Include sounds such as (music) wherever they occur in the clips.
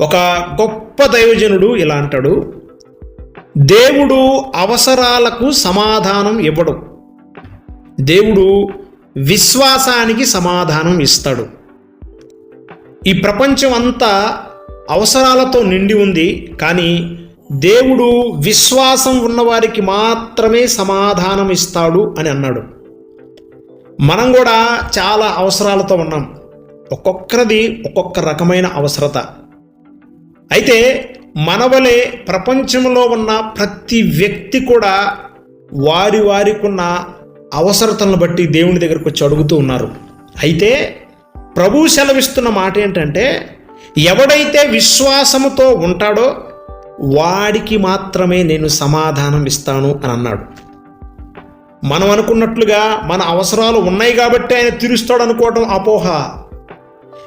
ఒక గొప్ప దైవజనుడు ఇలా అంటాడు దేవుడు అవసరాలకు సమాధానం ఇవ్వడు. దేవుడు విశ్వాసానికి సమాధానం ఇస్తాడు. ఈ ప్రపంచం అంతా అవసరాలతో నిండి ఉంది కానీ దేవుడు విశ్వాసం ఉన్నవారికి మాత్రమే సమాధానం ఇస్తాడు అని అన్నాడు. మనం కూడా చాలా అవసరాలతో ఉన్నాం. ఒక్కొక్కరిది ఒక్కొక్క రకమైన అవసరత. అయితే మనవలే ప్రపంచంలో ఉన్న ప్రతి వ్యక్తి కూడా వారి వారికున్న అవసరతలను బట్టి దేవుని దగ్గరకు వచ్చి అడుగుతూ ఉన్నారు. అయితే ప్రభు సెలవిస్తున్న మాట ఏంటంటే ఎవడైతే విశ్వాసముతో ఉంటాడో వాడికి మాత్రమే నేను సమాధానం ఇస్తాను అని అన్నాడు. మనం అనుకున్నట్లుగా మన అవసరాలు ఉన్నాయి కాబట్టి ఆయన తీరుస్తాడు అనుకోవడం అపోహ.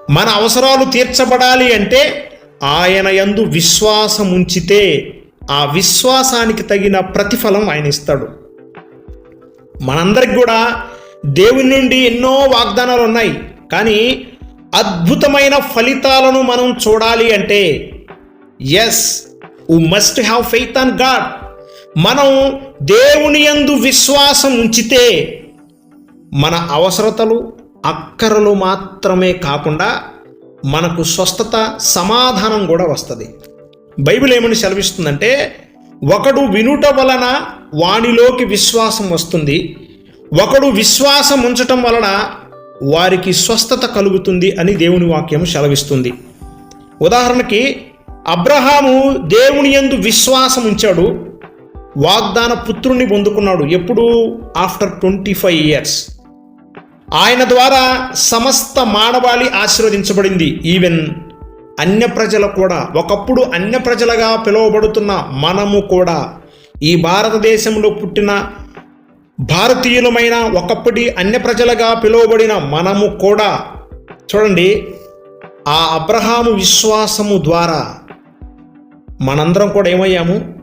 మన అవసరాలు తీర్చబడాలి అంటే ఆయన యందు విశ్వాసం ఉంచితే ఆ విశ్వాసానికి తగిన ప్రతిఫలం ఆయన ఇస్తాడు. మనందరికి కూడా దేవుని నుండి ఎన్నో వాగ్దానాలు ఉన్నాయి. కానీ అద్భుతమైన ఫలితాలను మనం చూడాలి అంటే yes you must have faith on God మనం దేవుని యందు విశ్వాసం ఉంచితే మన అవసరతలు అక్కరలు మాత్రమే కాకుండా మనకు స్వస్థత సమాధానం కూడా వస్తుంది. బైబిల్ ఏమని సెలవిస్తుందంటే ఒకడు వినుట వలన వానిలోకి విశ్వాసం వస్తుంది. ఒకడు విశ్వాసం ఉంచటం వలన వారికి స్వస్థత కలుగుతుంది అని దేవుని వాక్యం సెలవిస్తుంది. ఉదాహరణకి అబ్రహాము దేవుని యందు విశ్వాసం ఉంచాడు. వాగ్దాన పుత్రుణ్ణి పొందుకున్నాడు. ఎప్పుడు? After twenty five years. ఆయన ద్వారా సమస్త మానవాళి ఆశీర్వదించబడింది. ఈవెన్ అన్య ప్రజలు కూడా ఒకప్పుడు అన్య ప్రజలుగా పిలువబడుతున్న మనము కూడా ఈ భారతదేశంలో పుట్టిన భారతీయులమైన ఒకప్పటి అన్య ప్రజలుగా పిలువబడిన మనము కూడా చూడండి ఆ అబ్రహాము విశ్వాసము ద్వారా మనందరం కూడా ఏమయ్యాము?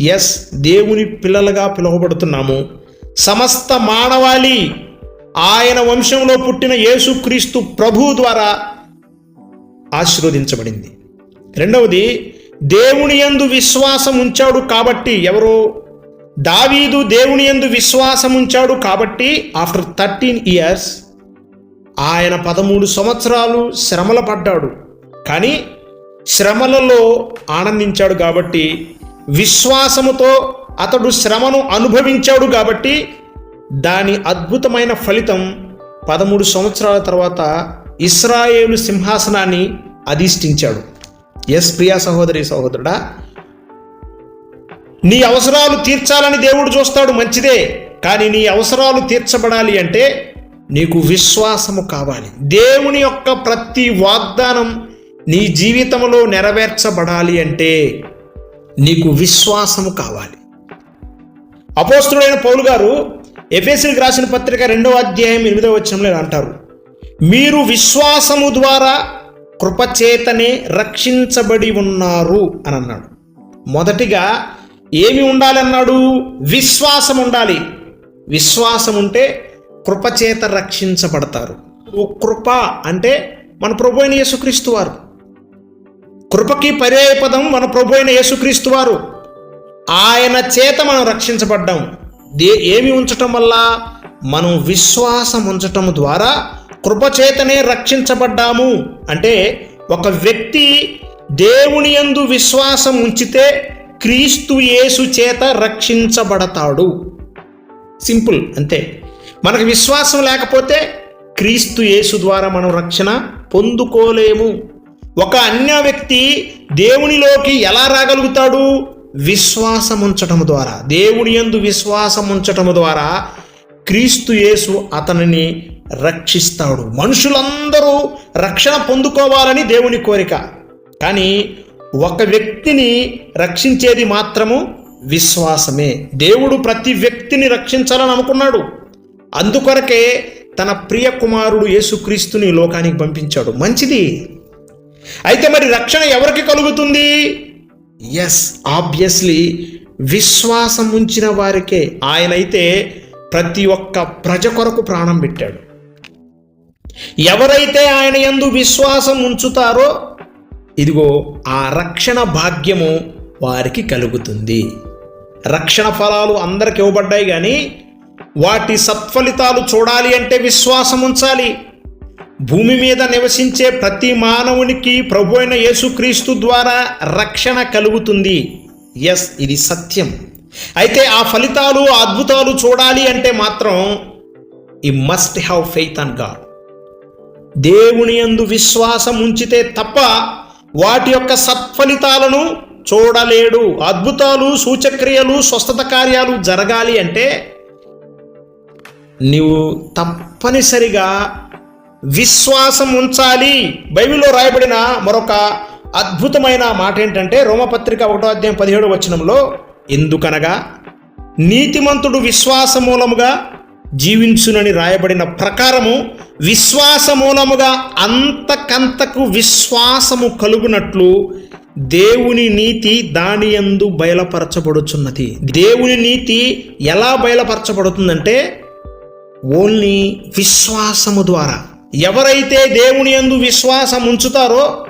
ఎస్ దేవుని పిల్లలుగా పిలువబడుతున్నాము. సమస్త మానవాళి ఆయన వంశంలో పుట్టిన యేసుక్రీస్తు ప్రభు ద్వారా ఆశీర్వదించబడింది. రెండవది దేవుని యందు విశ్వాసం ఉంచాడు కాబట్టి ఎవరు? దావీదు దేవుని యందు విశ్వాసం ఉంచాడు కాబట్టి ఆఫ్టర్ థర్టీన్ ఇయర్స్ ఆయన పదమూడు సంవత్సరాలు శ్రమల పడ్డాడు. కానీ శ్రమలలో ఆనందించాడు కాబట్టి విశ్వాసముతో అతడు శ్రమను అనుభవించాడు కాబట్టి దాని అద్భుతమైన ఫలితం పదమూడు సంవత్సరాల తర్వాత ఇస్రాయేలు సింహాసనాన్ని అధిష్ఠించాడు. ఎస్ ప్రియా సహోదరి సహోదరుడా నీ అవసరాలు తీర్చాలని దేవుడు చూస్తాడు మంచిదే. కానీ నీ అవసరాలు తీర్చబడాలి అంటే నీకు విశ్వాసము కావాలి. దేవుని యొక్క ప్రతి వాగ్దానం నీ జీవితంలో నెరవేర్చబడాలి అంటే నీకు విశ్వాసము కావాలి. అపోస్తుడైన పౌలు గారు ఎఫ్ఎస్సీకి రాసిన పత్రిక రెండవ అధ్యాయం ఎనిమిదవ వచనంలో అంటారు. మీరు విశ్వాసము ద్వారా కృపచేతనే రక్షించబడి ఉన్నారు అని అన్నాడు. మొదటిగా ఏమి ఉండాలన్నాడు విశ్వాసం ఉండాలి. విశ్వాసం ఉంటే కృపచేత రక్షించబడతారు. ఓ కృప అంటే మన ప్రభు అయిన యేసుక్రీస్తు వారు. కృపకి పర్యాయపదం మన ప్రభు అయిన యేసుక్రీస్తు వారు. ఆయన చేత మనం రక్షించబడ్డాం. దే ఏమి ఉంచటం వల్ల? మనం విశ్వాసం ఉంచటం ద్వారా కృపచేతనే రక్షించబడ్డాము. అంటే ఒక వ్యక్తి దేవుని యందు విశ్వాసం ఉంచితే క్రీస్తు యేసు చేత రక్షించబడతాడు. సింపుల్ అంతే. మనకు విశ్వాసం లేకపోతే క్రీస్తు యేసు ద్వారా మనం రక్షణ పొందుకోలేము. ఒక అన్య వ్యక్తి దేవునిలోకి ఎలా రాగలుగుతాడు? విశ్వాసం ఉంచటం ద్వారా దేవుని యందు విశ్వాసం ద్వారా క్రీస్తు యేసు అతనిని రక్షిస్తాడు. మనుషులందరూ రక్షణ పొందుకోవాలని దేవుని కోరిక. కానీ ఒక వ్యక్తిని రక్షించేది మాత్రము విశ్వాసమే. దేవుడు ప్రతి వ్యక్తిని రక్షించాలని అనుకున్నాడు. అందుకొరకే తన ప్రియ కుమారుడు యేసుక్రీస్తుని లోకానికి పంపించాడు. మంచిది. అయితే మరి రక్షణ ఎవరికి కలుగుతుంది? ఎస్ ఆబ్వియస్లీ విశ్వాసం ఉంచిన వారికే ఆయనైతే ప్రతి ఒక్క ప్రజ కొరకు ప్రాణం పెట్టాడు. ఎవరైతే ఆయన ఎందు విశ్వాసం ఉంచుతారో ఇదిగో ఆ రక్షణ భాగ్యము వారికి కలుగుతుంది. రక్షణ ఫలాలు అందరికి ఇవ్వబడ్డాయి కానీ వాటి సత్ఫలితాలు చూడాలి అంటే విశ్వాసం ఉంచాలి భూమి మీద నివసించే ప్రతి మానవునికి ప్రభు అయిన యేసుక్రీస్తు ద్వారా రక్షణ కలుగుతుంది. ఎస్ ఇది సత్యం. అయితే ఆ ఫలితాలు అద్భుతాలు చూడాలి అంటే మాత్రం we must have faith on God దేవుని యందు విశ్వాసం ఉంచితే తప్ప వాటి యొక్క సత్ఫలితాలను చూడలేడు. అద్భుతాలు సూచక్రియలు స్వస్థత కార్యాలు జరగాలి అంటే నీవు తప్పనిసరిగా విశ్వాసం ఉంచాలి బైబిల్లో రాయబడిన మరొక అద్భుతమైన మాట ఏంటంటే రోమపత్రిక ఒకటో అధ్యాయం పదిహేడు వచనంలో ఎందుకనగా నీతిమంతుడు విశ్వాసమూలముగా జీవించునని రాయబడిన ప్రకారము విశ్వాస మూలముగా అంతకంతకు విశ్వాసము కలుగునట్లు దేవుని నీతి దాని యందు బయలుపరచబడుచున్నది. దేవుని నీతి ఎలా బయలుపరచబడుతుందంటే ఓన్లీ విశ్వాసము ద్వారా. ఎవరైతే దేవుని యందు విశ్వాసం ఉంచుతారో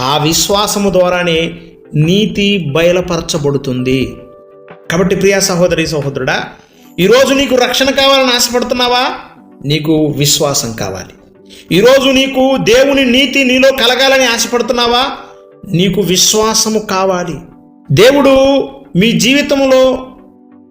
ఆ విశ్వాసము ద్వారానే నీతి బయలుపరచబడుతుంది. కాబట్టి ప్రియా సహోదరి సహోదరుడా ఈరోజు నీకు రక్షణ కావాలని ఆశపడుతున్నావా? నీకు విశ్వాసం కావాలి. ఈరోజు నీకు దేవుని నీతి నీలో కలగాలని ఆశపడుతున్నావా? నీకు విశ్వాసము కావాలి. దేవుడు మీ జీవితంలో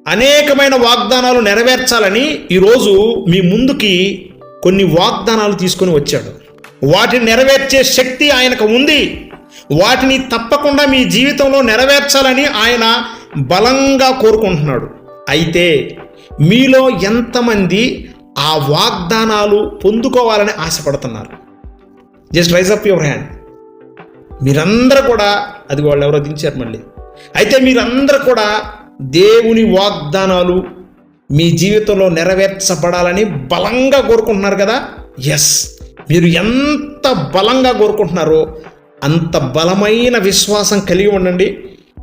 అనేకమైన వాగ్దానాలు నెరవేర్చాలని ఈరోజు మీ ముందుకి కొన్ని వాగ్దానాలు తీసుకొని వచ్చాడు. వాటిని నెరవేర్చే శక్తి ఆయనకు ఉంది. వాటిని తప్పకుండా మీ జీవితంలో నెరవేర్చాలని ఆయన బలంగా కోరుకుంటున్నాడు. అయితే మీలో ఎంతమంది ఆ వాగ్దానాలు పొందుకోవాలని ఆశపడుతున్నారు? Just raise up your hand మీరందరూ కూడా అది వాళ్ళు ఎవరో దించారు మళ్ళీ. అయితే మీరందరూ కూడా దేవుని వాగ్దానాలు మీ జీవితంలో నెరవేర్చబడాలని బలంగా కోరుకుంటున్నారు కదా? ఎస్ మీరు ఎంత బలంగా కోరుకుంటున్నారో అంత బలమైన విశ్వాసం కలిగి ఉండండి.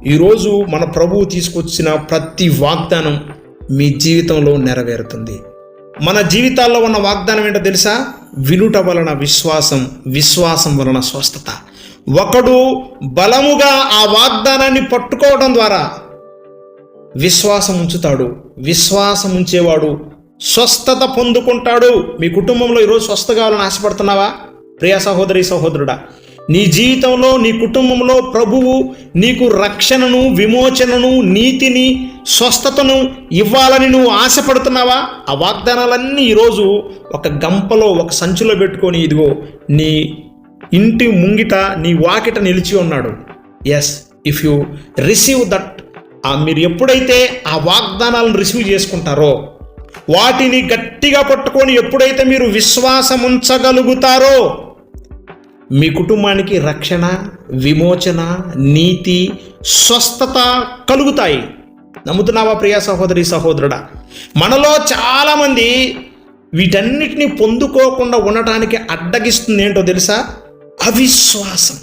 ఈరోజు మన ప్రభువు తీసుకొచ్చిన ప్రతి వాగ్దానం మీ జీవితంలో నెరవేరుతుంది. మన జీవితాల్లో ఉన్న వాగ్దానం ఏంటో తెలుసా? వినుట వలన విశ్వాసం విశ్వాసం వలన స్వస్థత. ఒకడు బలముగా ఆ వాగ్దానాన్ని పట్టుకోవడం ద్వారా విశ్వాసం ఉంచుతాడు. విశ్వాసం ఉంచేవాడు స్వస్థత పొందుకుంటాడు. మీ కుటుంబంలో ఈరోజు స్వస్థ కావాలని ఆశపడుతున్నావా? ప్రియా సహోదరి సహోదరుడా నీ జీవితంలో నీ కుటుంబంలో ప్రభువు నీకు రక్షణను విమోచనను నీతిని స్వస్థతను ఇవ్వాలని నువ్వు ఆశపడుతున్నావా? ఆ వాగ్దానాలన్నీ ఈరోజు ఒక గంపలో ఒక సంచిలో పెట్టుకొని ఇదిగో నీ ఇంటి ముంగిట నీ వాకిట నిలిచి ఉన్నాడు. Yes if you receive that మీరు ఎప్పుడైతే ఆ వాగ్దానాలను రిసీవ్ చేసుకుంటారో వాటిని గట్టిగా పట్టుకొని ఎప్పుడైతే మీరు విశ్వాసం ఉంచగలుగుతారో మీ కుటుంబానికి రక్షణ విమోచన నీతి స్వస్థత కలుగుతాయి. నమ్ముతున్నావా ప్రియ సహోదరి సహోదరుడా? మనలో చాలామంది వీటన్నిటిని పొందుకోకుండా ఉండటానికి అడ్డగిస్తుంది ఏంటో తెలుసా? అవిశ్వాసం.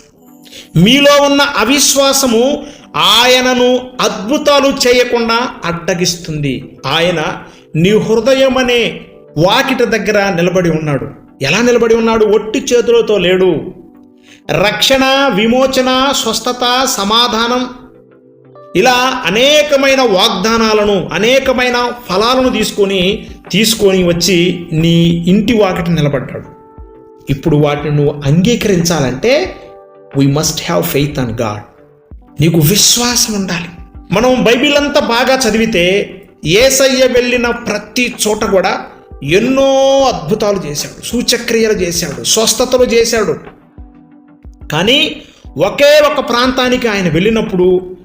మీలో ఉన్న అవిశ్వాసము ఆయనను అద్భుతాలు చేయకుండా అడ్డగిస్తుంది. ఆయన నీ హృదయం అనే వాకిట దగ్గర నిలబడి ఉన్నాడు. ఎలా నిలబడి ఉన్నాడు? ఒట్టి చేతులతో లేడు. రక్షణ విమోచన స్వస్థత సమాధానం ఇలా అనేకమైన వాగ్దానాలను అనేకమైన ఫలాలను తీసుకొని తీసుకొని వచ్చి నీ ఇంటి వాకిట నిలబడ్డాడు. ఇప్పుడు వాటిని నువ్వు అంగీకరించాలంటే we must have faith on God నీకు విశ్వాసం ఉండాలి. మనం బైబిల్ అంతా బాగా చదివితే ఏసయ్య వెళ్ళిన ప్రతి చోట కూడా ఎన్నో అద్భుతాలు చేశాడు సూచక్రియలు చేశాడు స్వస్థతలు చేశాడు. కానీ ఒకే ఒక ప్రాంతానికి ఆయన వెళ్ళినప్పుడు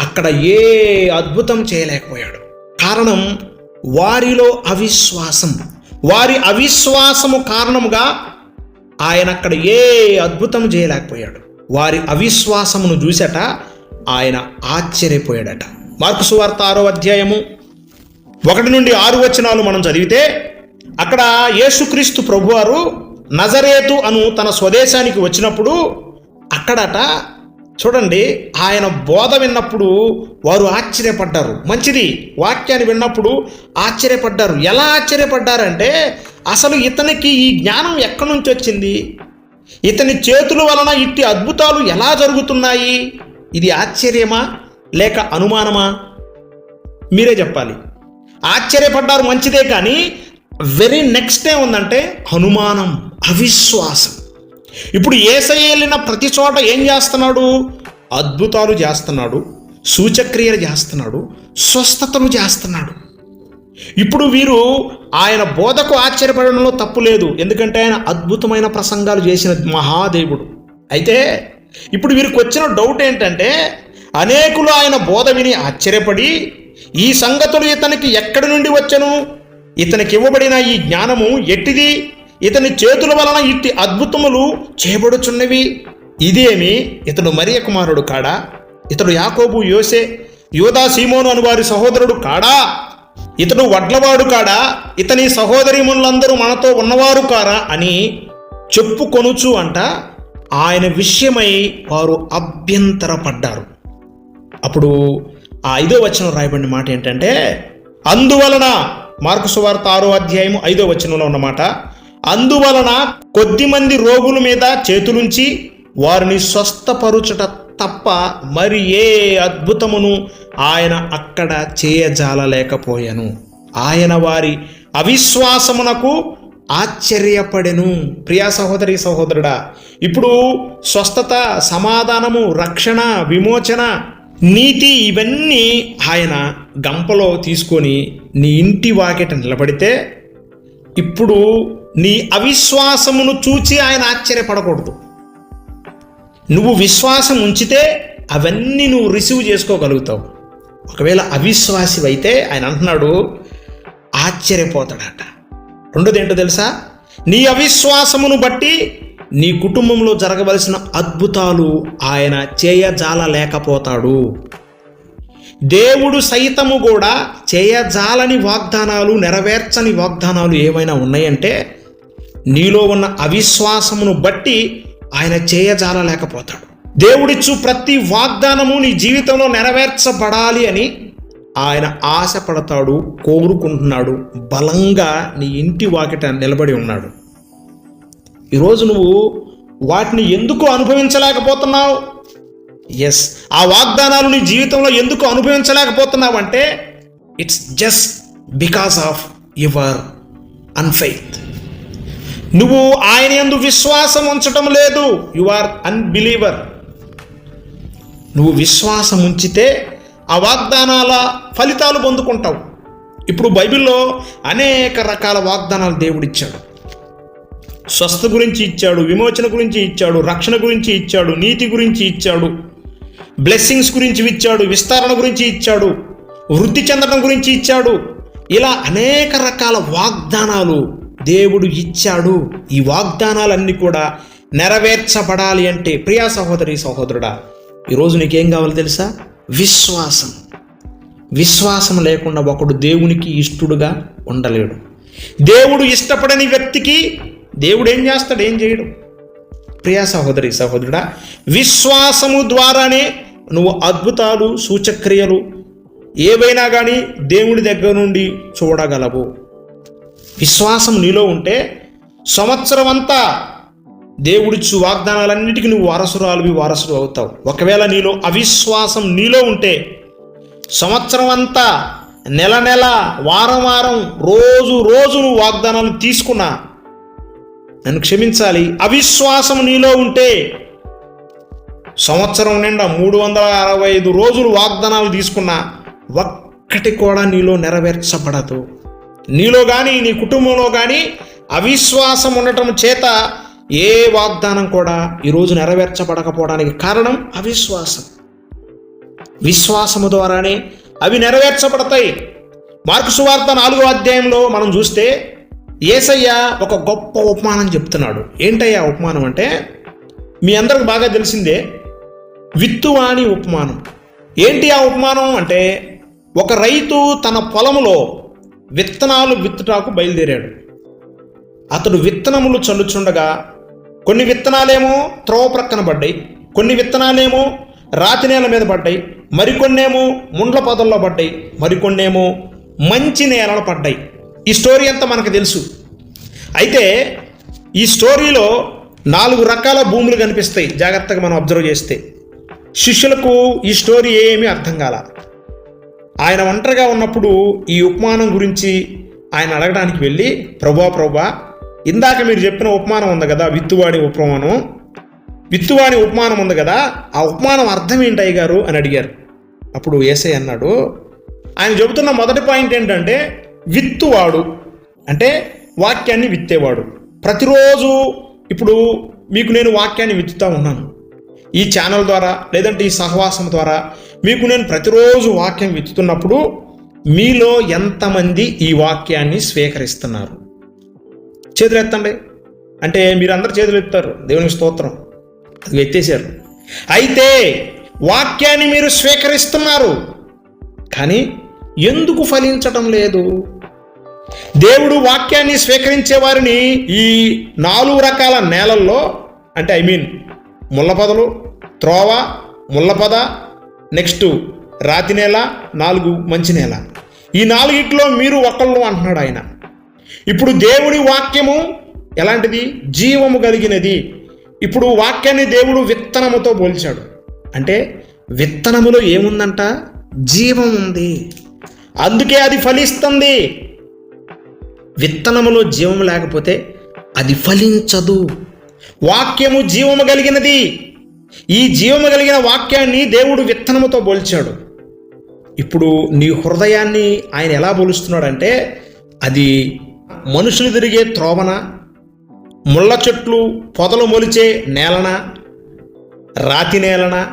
అక్కడ ఏ అద్భుతం చేయలేకపోయాడు. కారణం వారిలో అవిశ్వాసం. వారి అవిశ్వాసము కారణముగా ఆయన అక్కడ ఏ అద్భుతం చేయలేకపోయాడు. వారి అవిశ్వాసమును చూసట ఆయన ఆశ్చర్యపోయాడట. మార్కు సువార్త ఆరో అధ్యాయము ఒకటి నుండి ఆరు వచనాలు మనం చదివితే అక్కడ యేసుక్రీస్తు ప్రభువారు నజరేతు అను తన స్వదేశానికి వచ్చినప్పుడు అక్కడట చూడండి ఆయన బోధ విన్నప్పుడు వారు ఆశ్చర్యపడ్డారు. మంచిది వాక్యాన్ని విన్నప్పుడు ఆశ్చర్యపడ్డారు. ఎలా ఆశ్చర్యపడ్డారంటే అసలు ఇతనికి ఈ జ్ఞానం ఎక్కడి నుంచి వచ్చింది? ఇతని చేతుల వలన ఇట్టి అద్భుతాలు ఎలా జరుగుతున్నాయి? ఇది ఆశ్చర్యమా లేక అనుమానమా? మీరే చెప్పాలి. ఆశ్చర్యపడ్డారు మంచిదే కానీ వెరీ నెక్స్ట్ డే ఉందంటే అనుమానం అవిశ్వాసం. ఇప్పుడు ఏసై వెళ్ళిన ప్రతి చోట ఏం చేస్తున్నాడు? అద్భుతాలు చేస్తున్నాడు సూచక్రియలు చేస్తున్నాడు స్వస్థతలు చేస్తున్నాడు. ఇప్పుడు వీరు ఆయన బోధకు ఆశ్చర్యపడడంలో తప్పు లేదు ఎందుకంటే ఆయన అద్భుతమైన ప్రసంగాలు చేసిన మహాదేవుడు. అయితే ఇప్పుడు వీరికి వచ్చిన డౌట్ ఏంటంటే అనేకులు ఆయన బోధ విని ఆశ్చర్యపడి ఈ సంగతులు ఇతనికి ఎక్కడి నుండి వచ్చను? ఇతనికి ఇవ్వబడిన ఈ జ్ఞానము ఎట్టిది? ఇతని చేతుల వలన ఇట్టి అద్భుతములు చేయబడుచున్నవి. ఇదేమి? ఇతడు మరియ కుమారుడు కాడా? ఇతడు యాకోబు యోసే యోధా సీమోను అని వారి సహోదరుడు కాడా? ఇతడు వడ్లవాడు కాడా? ఇతని సహోదరిములందరూ మనతో ఉన్నవారు కారా అని చెప్పుకొనుచు అంట ఆయన విషయమై వారు అభ్యంతరపడ్డారు. అప్పుడు ఆ ఐదో వచనం రాయబడిన మాట ఏంటంటే అందువలన మార్కు సువార్త ఆరో అధ్యాయము ఐదో వచనంలో ఉన్నమాట అందువలన కొద్దిమంది రోగుల మీద చేతులుంచి వారిని స్వస్థపరుచుట తప్ప మరి ఏ అద్భుతమును ఆయన అక్కడ చేయజాలలేకపోయాను. ఆయన వారి అవిశ్వాసమునకు ఆశ్చర్యపడెను. ప్రియా సహోదరి సహోదరుడా ఇప్పుడు స్వస్థత సమాధానము రక్షణ విమోచన నీతి ఇవన్నీ ఆయన గంపలో తీసుకొని నీ ఇంటి వాకిట నిలబడితే ఇప్పుడు నీ అవిశ్వాసమును చూచి ఆయన ఆశ్చర్యపడకూడదు. నువ్వు విశ్వాసం ఉంచితే అవన్నీ నువ్వు రిసీవ్ చేసుకోగలుగుతావు. ఒకవేళ అవిశ్వాసి అయితే ఆయన అంటున్నాడు ఆశ్చర్యపోతాడట. రెండోది ఏంటో తెలుసా? నీ అవిశ్వాసమును బట్టి నీ కుటుంబంలో జరగవలసిన అద్భుతాలు ఆయన చేయజాల లేకపోతాడు దేవుడు సైతము కూడా చేయజాలని వాగ్దానాలు నెరవేర్చని వాగ్దానాలు ఏమైనా ఉన్నాయంటే నీలో ఉన్న అవిశ్వాసమును బట్టి ఆయన చేయజాల లేకపోతాడు దేవుడిచ్చు ప్రతి వాగ్దానము నీ జీవితంలో నెరవేర్చబడాలి అని ఆయన ఆశపడతాడు కోరుకుంటున్నాడు బలంగా నీ ఇంటి వాకిట నిలబడి ఉన్నాడు. ఈరోజు నువ్వు వాటిని ఎందుకు అనుభవించలేకపోతున్నావు? ఎస్ ఆ వాగ్దానాలు నీ జీవితంలో ఎందుకు అనుభవించలేకపోతున్నావు అంటే it's just because of your unfaith నువ్వు ఆయన ఎందు విశ్వాసం ఉంచటం లేదు. యు ఆర్ అన్బిలీవర్ నువ్వు విశ్వాసం ఉంచితే ఆ వాగ్దానాల ఫలితాలు పొందుకుంటావు. ఇప్పుడు బైబిల్లో అనేక రకాల వాగ్దానాలు దేవుడిచ్చాడు స్వస్థ గురించి ఇచ్చాడు విమోచన గురించి ఇచ్చాడు రక్షణ గురించి ఇచ్చాడు నీతి గురించి ఇచ్చాడు బ్లెస్సింగ్స్ గురించి ఇచ్చాడు విస్తరణ గురించి ఇచ్చాడు వృద్ధి చెందడం గురించి ఇచ్చాడు. ఇలా అనేక రకాల వాగ్దానాలు దేవుడు ఇచ్చాడు. ఈ వాగ్దానాలన్నీ కూడా నెరవేర్చబడాలి అంటే ప్రియా సహోదరి సహోదరుడా ఈరోజు నీకేం కావాలి తెలుసా? విశ్వాసం. విశ్వాసం లేకుండా ఒకడు దేవునికి ఇష్టడుగా ఉండలేడు. దేవుడు ఇష్టపడని వ్యక్తికి దేవుడు ఏం చేస్తాడు? ఏం చేయడు? ప్రియా సహోదరి సహోదరుడా విశ్వాసము ద్వారానే నువ్వు అద్భుతాలు సూచక్రియలు ఏవైనా కానీ దేవుడి దగ్గర నుండి చూడగలవు. విశ్వాసం నీలో ఉంటే సంవత్సరం అంతా దేవుడిచ్చు వాగ్దానాలన్నిటికీ నువ్వు వారసురాలువి వారసుడు అవుతావు. ఒకవేళ నీలో అవిశ్వాసం నీలో ఉంటే సంవత్సరం అంతా నెల నెల వారం వారం రోజు రోజు నువ్వు వాగ్దానాలు తీసుకున్నా నన్ను క్షమించాలి. అవిశ్వాసం నీలో ఉంటే సంవత్సరం నిండా మూడు వందల అరవై ఐదు రోజులు వాగ్దానాలు తీసుకున్నా ఒక్కటి కూడా నీలో నెరవేర్చబడదు. నీలో కానీ నీ కుటుంబంలో కానీ అవిశ్వాసం ఉండటం చేత ఏ వాగ్దానం కూడా ఈరోజు నెరవేర్చబడకపోవడానికి కారణం అవిశ్వాసం. విశ్వాసము ద్వారానే అవి నెరవేర్చబడతాయి. మార్కు సువార్త నాలుగో అధ్యాయంలో మనం చూస్తే ఏసయ్య ఒక గొప్ప ఉపమానం చెప్తున్నాడు. ఏంటయ్యా ఉపమానం అంటే మీ అందరికి బాగా తెలిసిందే విత్తువాణి ఉపమానం. ఏంటి ఆ ఉపమానం అంటే ఒక రైతు తన పొలంలో విత్తనాలు విత్తుటాకు బయలుదేరాడు. అతడు విత్తనములు చల్లుచుండగా కొన్ని విత్తనాలేమో త్రోవ ప్రక్కన పడ్డాయి కొన్ని విత్తనాలేమో రాతి నేల మీద పడ్డాయి మరికొన్నేమో ముండ్ల పొదల్లో పడ్డాయి మరికొన్నేమో మంచి నేలలు పడ్డాయి. ఈ స్టోరీ అంతా మనకు తెలుసు. అయితే ఈ స్టోరీలో నాలుగు రకాల భూములు కనిపిస్తాయి జాగ్రత్తగా మనం అబ్జర్వ్ చేస్తే. శిష్యులకు ఈ స్టోరీ ఏమీ అర్థం కాల. ఆయన ఒంటరిగా ఉన్నప్పుడు ఈ ఉపమానం గురించి ఆయన అడగడానికి వెళ్ళి ప్రభా ప్రభా ఇందాక మీరు చెప్పిన ఉపమానం ఉంది కదా విత్తువాడి ఉపమానం. విత్తువాడి ఉపమానం ఉంది కదా ఆ ఉపమానం అర్థం ఏంటయ్య గారు అని అడిగారు. అప్పుడు ఏసై అన్నాడు ఆయన చెబుతున్న మొదటి పాయింట్ ఏంటంటే విత్తువాడు అంటే వాక్యాన్ని విత్తేవాడు. ప్రతిరోజు ఇప్పుడు మీకు నేను వాక్యాన్ని విత్తుతా ఉన్నాను. ఈ ఛానల్ ద్వారా లేదంటే ఈ సహవాసం ద్వారా మీకు నేను ప్రతిరోజు వాక్యం విత్తుతున్నప్పుడు మీలో ఎంతమంది ఈ వాక్యాన్ని స్వీకరిస్తున్నారు? చేతులు ఎత్తండి అంటే మీరు అందరు చేతులు ఎత్తారు దేవునికి స్తోత్రం. అది ఎత్తేసారు అయితే వాక్యాన్ని మీరు స్వీకరిస్తున్నారు. కానీ ఎందుకు ఫలించటం లేదు? దేవుడు వాక్యాన్ని స్వీకరించే వారిని ఈ నాలుగు రకాల నేలల్లో అంటే ఐ మీన్ ముళ్ళపదలు త్రోవ ముళ్ళపద నెక్స్ట్ రాతి నేల నాలుగు మంచి నేల. ఈ నాలుగిట్లో మీరు ఒకళ్ళు అంటున్నాడు ఆయన. ఇప్పుడు దేవుడి వాక్యము ఎలాంటిది? జీవము కలిగినది. ఇప్పుడు వాక్యాన్ని దేవుడు విత్తనముతో పోల్చాడు. అంటే విత్తనములో ఏముందంట? జీవం ఉంది. అందుకే అది ఫలిస్తుంది. విత్తనములో జీవము లేకపోతే అది ఫలించదు. వాక్యము జీవము కలిగినది. ఈ జీవము కలిగిన వాక్యాన్ని దేవుడు విత్తనముతో పోల్చాడు. ఇప్పుడు నీ హృదయాన్ని ఆయన ఎలా పోలుస్తున్నాడంటే అది మనుషులు తిరిగే త్రోవన ముళ్ళ చెట్లు పొదలు మొలిచే నేలన రాతి నేలన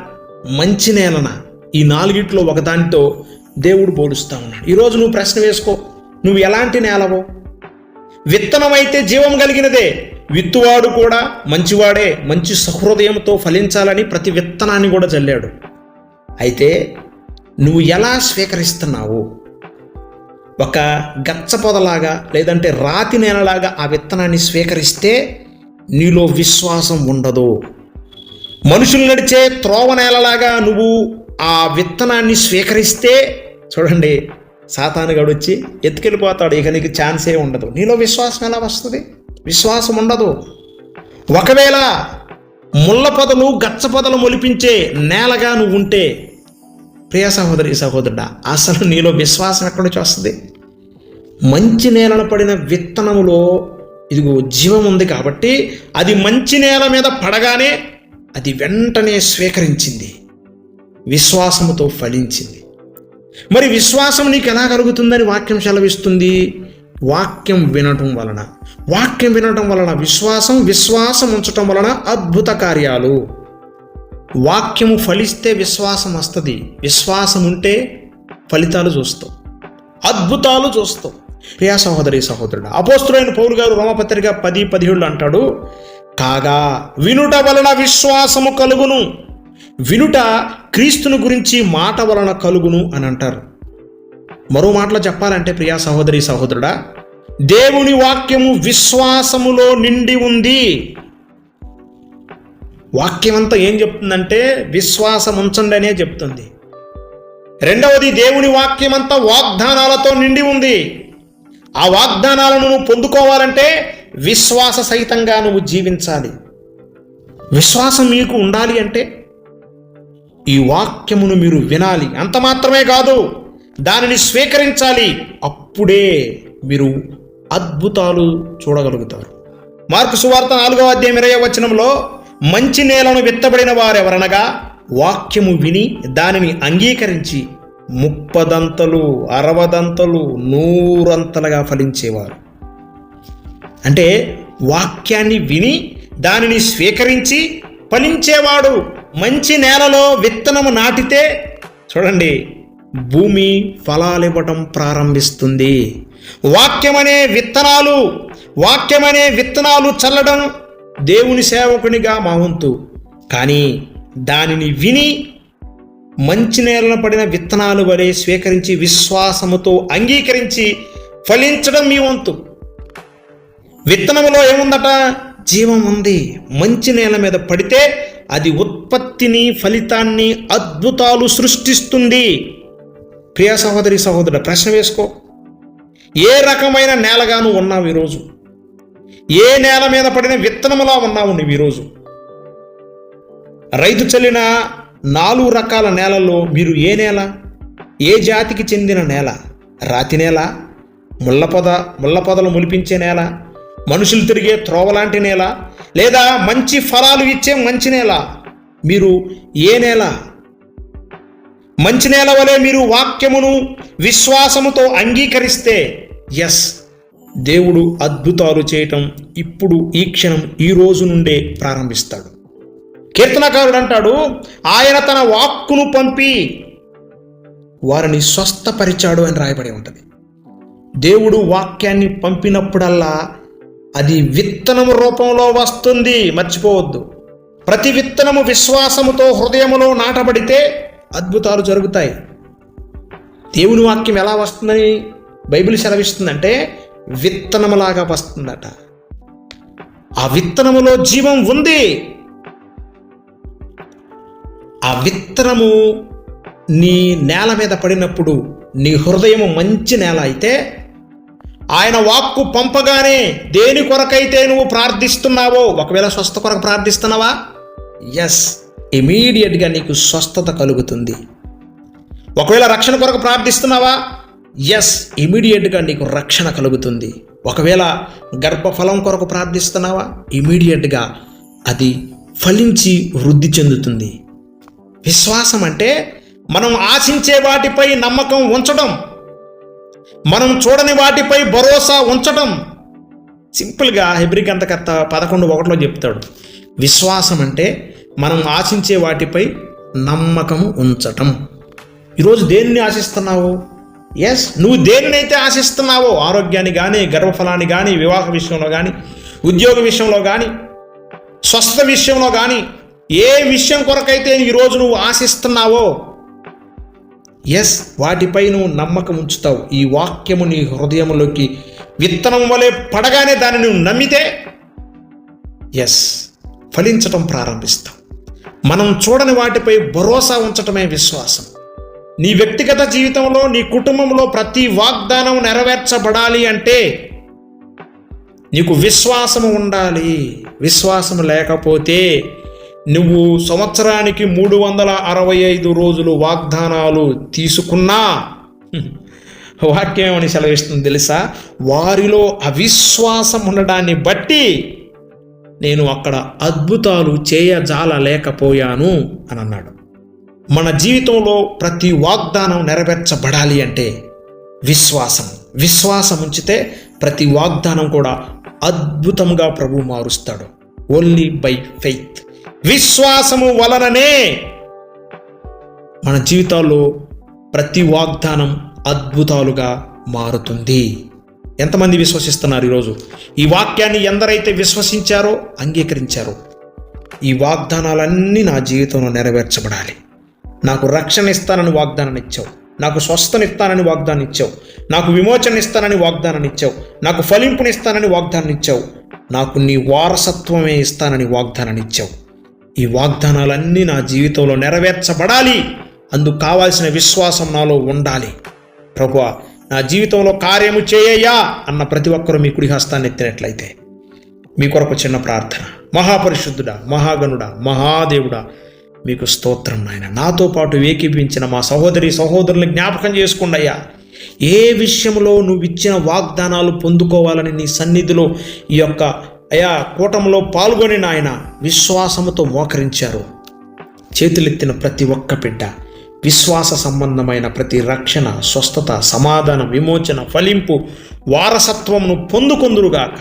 మంచి నేలన ఈ నాలుగిట్లో ఒకదానితో దేవుడు పోలుస్తూ ఉన్నాడు. ఈరోజు నువ్వు ప్రశ్న వేసుకో. నువ్వు ఎలాంటి నేలవో? విత్తనమైతే జీవం కలిగినదే. విత్తువాడు కూడా మంచివాడే మంచి సహృదయంతో ఫలించాలని ప్రతి విత్తనాన్ని కూడా చల్లాడు అయితే నువ్వు ఎలా స్వీకరిస్తున్నావు? ఒక గచ్చపొదలాగా లేదంటే రాతి నేలలాగా ఆ విత్తనాన్ని స్వీకరిస్తే నీలో విశ్వాసం ఉండదు. మనుషులు నడిచే త్రోవ నేలలాగా నువ్వు ఆ విత్తనాన్ని స్వీకరిస్తే చూడండి సాతానుగాడు వచ్చి ఎత్తుకెళ్ళిపోతాడు. ఇక నీకు ఛాన్సే ఉండదు. నీలో విశ్వాసం ఎలా వస్తుంది? విశ్వాసం ఉండదు. ఒకవేళ ముళ్ళ పొదలు గచ్చ పొదలు మొలిపించే నేలగా నువ్వు ఉంటే ప్రియ సహోదరి సహోదరుడా అసలు నీలో విశ్వాసం ఎక్కడి నుంచి వస్తుంది? మంచి నేలన పడిన విత్తనములో ఇదిగో జీవం ఉంది కాబట్టి అది మంచి నేల మీద పడగానే అది వెంటనే స్వీకరించింది. విశ్వాసముతో ఫలించింది. మరి విశ్వాసం నీకు ఎలా కలుగుతుందని వాక్యం సెలవిస్తుంది? వాక్యం వినటం వలన. వాక్యం వినటం వలన విశ్వాసం విశ్వాసం ఉంచటం వలన అద్భుత కార్యాలు. వాక్యము ఫలిస్తే విశ్వాసం వస్తుంది. విశ్వాసం ఉంటే ఫలితాలు చూస్తాం. అద్భుతాలు చూస్తాం. ప్రియా సహోదరి సహోదరుడు అపోస్తుడైన పౌరు గారు రోమపత్రిక పది పదిహేళ్ళు అంటాడు కాగా వినుట వలన విశ్వాసము కలుగును. వినుట క్రీస్తుని గురించి మాట వలన కలుగును అని అంటారు. మరో మాటలో చెప్పాలంటే ప్రియా సహోదరి సహోదరుడా దేవుని వాక్యము విశ్వాసములో నిండి ఉంది. వాక్యం అంతా ఏం చెప్తుందంటే విశ్వాసం ఉంచండి అనే చెప్తుంది. రెండవది దేవుని వాక్యమంతా వాగ్దానాలతో నిండి ఉంది. ఆ వాగ్దానాలను నువ్వు పొందుకోవాలంటే విశ్వాస సహితంగా నువ్వు జీవించాలి. విశ్వాసం మీకు ఉండాలి అంటే ఈ వాక్యమును మీరు వినాలి. అంత మాత్రమే కాదు దానిని స్వీకరించాలి. అప్పుడే మీరు అద్భుతాలు చూడగలుగుతారు. మార్కు సువార్త నాలుగవ అధ్యాయం ఇరవై వచనంలో మంచి నేలను విత్తబడిన వారెవరనగా వాక్యము విని దానిని అంగీకరించి ముప్పదంతలు అరవదంతలు నూరంతలుగా ఫలించేవారు. అంటే వాక్యాన్ని విని దానిని స్వీకరించి ఫలించేవాడు మంచి నేలలో విత్తనము నాటితే చూడండి భూమి ఫలాలివ్వటం ప్రారంభిస్తుంది. వాక్యమనే విత్తనాలు వాక్యమనే విత్తనాలు చల్లడం దేవుని సేవకునిగా మా వంతు. కానీ దానిని విని మంచి నేలన పడిన విత్తనాలు వలె స్వీకరించి విశ్వాసముతో అంగీకరించి ఫలించడం మీ వంతు. విత్తనములో ఏముందట? జీవం ఉంది. మంచి నేల మీద పడితే అది ఉత్పత్తిని ఫలితాన్ని అద్భుతాలు సృష్టిస్తుంది. ప్రియ సహోదరి సహోదరుడు ప్రశ్న వేసుకో. ఏ రకమైన నేలగాను ఉన్నావు ఈరోజు? ఏ నేల మీద పడిన విత్తనములా ఉన్నావు నువ్వు ఈరోజు? రైతు చల్లిన నాలుగు రకాల నేలల్లో మీరు ఏ నేల? ఏ జాతికి చెందిన నేల? రాతి నేల ముళ్ళపొద ముళ్ళపొదలు ములిపించే నేల మనుషులు తిరిగే త్రోవలాంటి నేల లేదా మంచి ఫలాలు ఇచ్చే మంచి నేల? మీరు ఏ నేల? మంచి నేల వలె మీరు వాక్యమును విశ్వాసముతో అంగీకరిస్తే ఎస్ దేవుడు అద్భుతాలు చేయటం ఇప్పుడు ఈ క్షణం ఈ రోజు నుండే ప్రారంభిస్తాడు. కీర్తనకారుడు అంటాడు ఆయన తన వాక్కును పంపి వారిని స్వస్థపరిచాడు అని రాయబడి ఉంటుంది. దేవుడు వాక్యాన్ని పంపినప్పుడల్లా అది విత్తనము రూపంలో వస్తుంది. మర్చిపోవద్దు. ప్రతి విత్తనము విశ్వాసముతో హృదయములో నాటబడితే అద్భుతాలు జరుగుతాయి. దేవుని వాక్యం ఎలా వస్తుందని బైబిల్ సెలవిస్తుందంటే విత్తనములాగా వస్తుందట. ఆ విత్తనములో జీవం ఉంది. ఆ విత్తనము నీ నేల మీద పడినప్పుడు నీ హృదయము మంచి నేల అయితే ఆయన వాక్కు పంపగానే దేని కొరకైతే నువ్వు ప్రార్థిస్తున్నావో ఒకవేళ స్వస్థ కొరకు ప్రార్థిస్తున్నావా? ఎస్ ఇమీడియట్గా నీకు స్వస్థత కలుగుతుంది. ఒకవేళ రక్షణ కొరకు ప్రార్థిస్తున్నావా? ఎస్ ఇమీడియట్గా నీకు రక్షణ కలుగుతుంది. ఒకవేళ గర్భఫలం కొరకు ప్రార్థిస్తున్నావా? ఇమీడియట్గా అది ఫలించి వృద్ధి చెందుతుంది. విశ్వాసం అంటే మనం ఆశించే వాటిపై నమ్మకం ఉంచడం. మనం చూడని వాటిపై భరోసా ఉంచడం. సింపుల్గా హెబ్రిక్ అంతకర్త పదకొండు ఒకటిలో చెప్తాడు. విశ్వాసం అంటే మనం ఆశించే వాటిపై నమ్మకం ఉంచటం. ఈరోజు దేన్ని ఆశిస్తున్నావు? ఎస్ నువ్వు దేన్నైతే ఆశిస్తున్నావో ఆరోగ్యాన్ని కానీ గర్భఫలాన్ని కానీ వివాహ విషయంలో కానీ ఉద్యోగ విషయంలో కానీ స్వస్థ విషయంలో కానీ ఏ విషయం కొరకైతే ఈరోజు నువ్వు ఆశిస్తున్నావో ఎస్ వాటిపై నువ్వు నమ్మకం ఉంచుతావు. ఈ వాక్యము నీ హృదయంలోకి విత్తనం వలె పడగానే దాన్ని నువ్వు నమ్మితే ఎస్ ఫలించటం ప్రారంభిస్తాం మనం చూడని వాటిపై భరోసా ఉంచటమే విశ్వాసం. నీ వ్యక్తిగత జీవితంలో నీ కుటుంబంలో ప్రతి వాగ్దానం నెరవేర్చబడాలి అంటే నీకు విశ్వాసము ఉండాలి. విశ్వాసం లేకపోతే నువ్వు సంవత్సరానికి మూడు వందల అరవై ఐదు రోజులు వాగ్దానాలు తీసుకున్నా (laughs) వాక్యం సెలవిస్తుంది తెలుసా? వారిలో అవిశ్వాసం ఉండడాన్ని బట్టి నేను అక్కడ అద్భుతాలు చేయజాలలేకపోయాను అని అన్నాడు. మన జీవితంలో ప్రతి వాగ్దానం నెరవేర్చబడాలి అంటే విశ్వాసం. విశ్వాసం ఉంచితే ప్రతి వాగ్దానం కూడా అద్భుతంగా ప్రభు మారుస్తాడు. ఓన్లీ బై ఫెయిత్ విశ్వాసము వలననే మన జీవితాల్లో ప్రతి వాగ్దానం అద్భుతాలుగా మారుతుంది. ఎంతమంది విశ్వసిస్తున్నారు ఈరోజు? ఈ వాక్యాన్ని ఎందరైతే విశ్వసించారో అంగీకరించారో ఈ వాగ్దానాలన్నీ నా జీవితంలో నెరవేర్చబడాలి. నాకు రక్షణ ఇస్తానని వాగ్దానం ఇచ్చావు నాకు స్వస్థనిస్తానని వాగ్దానం ఇచ్చావు నాకు విమోచన ఇస్తానని వాగ్దానం ఇచ్చావు నాకు ఫలింపునిస్తానని వాగ్దానం ఇచ్చావు నాకు నీ వారసత్వమే ఇస్తానని వాగ్దానం ఇచ్చావు ఈ వాగ్దానాలన్నీ నా జీవితంలో నెరవేర్చబడాలి. అందుకు కావాల్సిన విశ్వాసం నాలో ఉండాలి. ప్రభువా నా జీవితంలో కార్యము చేయయ్యా అన్న ప్రతి ఒక్కరూ మీ కుడి హస్తాన్ని ఎత్తినట్లయితే. మీ కొరకు చిన్న ప్రార్థన. మహాపరిశుద్ధుడా మహాగణుడా మహాదేవుడా మీకు స్తోత్రం నాయన. నాతో పాటు ఏకీపించిన మా సహోదరి సహోదరుని జ్ఞాపకం చేసుకోండి అయ్యా. ఏ విషయంలో నువ్వు ఇచ్చిన వాగ్దానాలు పొందుకోవాలని నీ సన్నిధిలో ఈ యొక్క అయా కూటంలో పాల్గొని నాయన విశ్వాసముతో మోకరించారు. చేతులెత్తిన ప్రతి ఒక్క బిడ్డ విశ్వాస సంబంధమైన ప్రతి రక్షణ స్వస్థత సమాధాన విమోచన ఫలింపు వారసత్వమును పొందుకొందురుగాక.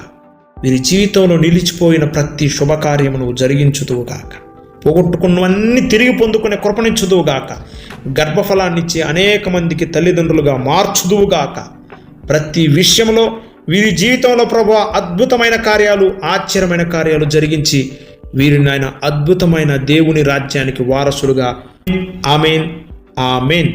వీరి జీవితంలో నిలిచిపోయిన ప్రతి శుభకార్యమును జరిగించుదువుగాక. పోగొట్టుకున్నవన్నీ తిరిగి పొందుకునే కృపణించుదువుగాక గర్భఫలాన్నిచ్చి అనేక మందికి తల్లిదండ్రులుగా మార్చుదువుగాక. ప్రతి విషయంలో వీరి జీవితంలో ప్రభు అద్భుతమైన కార్యాలు ఆశ్చర్యమైన కార్యాలు జరిగించి వీరిని ఆయన అద్భుతమైన దేవుని రాజ్యానికి వారసులుగా. ఆమెన్. ఆమెన్.